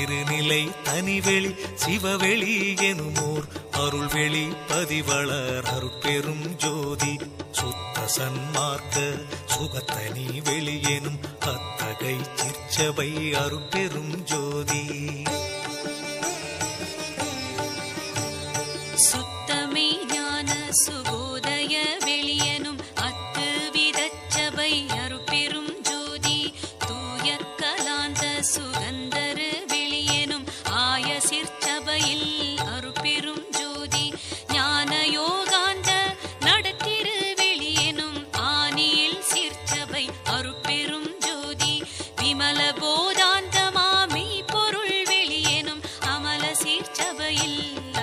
திருநிலை தனிவெளி சிவவெளி எனுமோர். அருள்வெளி பதிவளர் அருட்பெரும் ஜோதி. சுத்த சன்மார்க்க சுகத்தனி வெளி எனும் அத்தகை சிற்சபை அருட்பெரும் ஜோதி. சுத்தமே ஞான சுகோதய வெளியனும் அத்து விதச்சபை அருட்பெரும் ஜோதி. தூய கலாந்த சுகந்தரு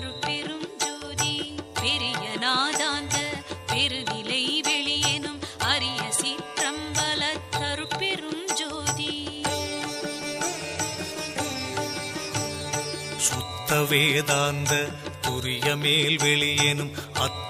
அருட்பெரும் ஜோதி பெரிய நாதாந்த பெருநிலை வெளியேனும் அரிய சீற்றம்பல தருப்பெரும் ஜோதி. சுத்த வேதாந்த துரிய மேல் வெளியேனும் அத்த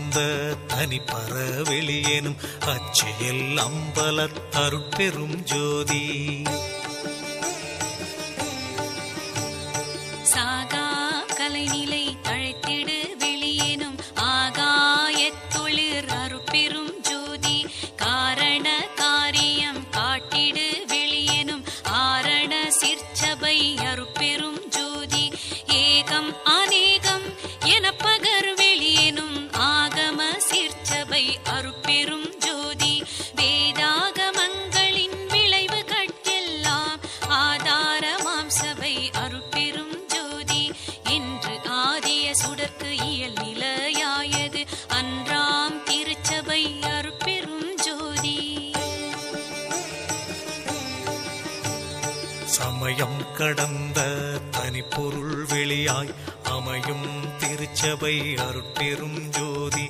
தனிப்பற வெளியெனும் அச்செயல் அம்பல தருட்பெரும் ஜோதி. சாகா சிற்சபை ஜோதி வேதாகமங்களின் விளைவு கட்கெல்லாம் ஆதாரமாம் சபை அருட்பெரும் ஜோதி. என்று ஆதிய சுடர்க்கு இயல் நிலையாயது அன்றாம் திருச்சபை அருட்பெரும் ஜோதி. சமயம் கடந்த தனிப்பொருள் வெளியாய் அமையும் திருச்சபை அருட்பெரும் ஜோதி.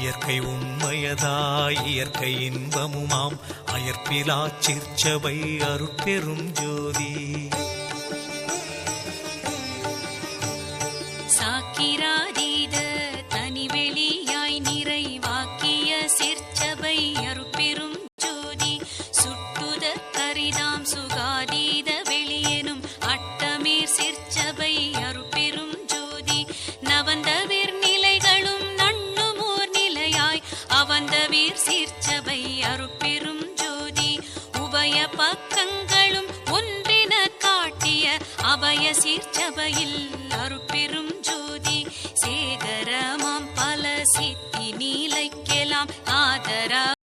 இயற்கை உண்மையதாய் இயற்கை இன்பமுமாம். அயற்பிலா சிற்சபை அருட்பெரும் ஜோதி. சாக்கிராதீத தனிவெளியாய் நிறைவாக்கிய சிற்சபை அருட்பெரும் சீர்ச்சபையில் அருட்பெரும்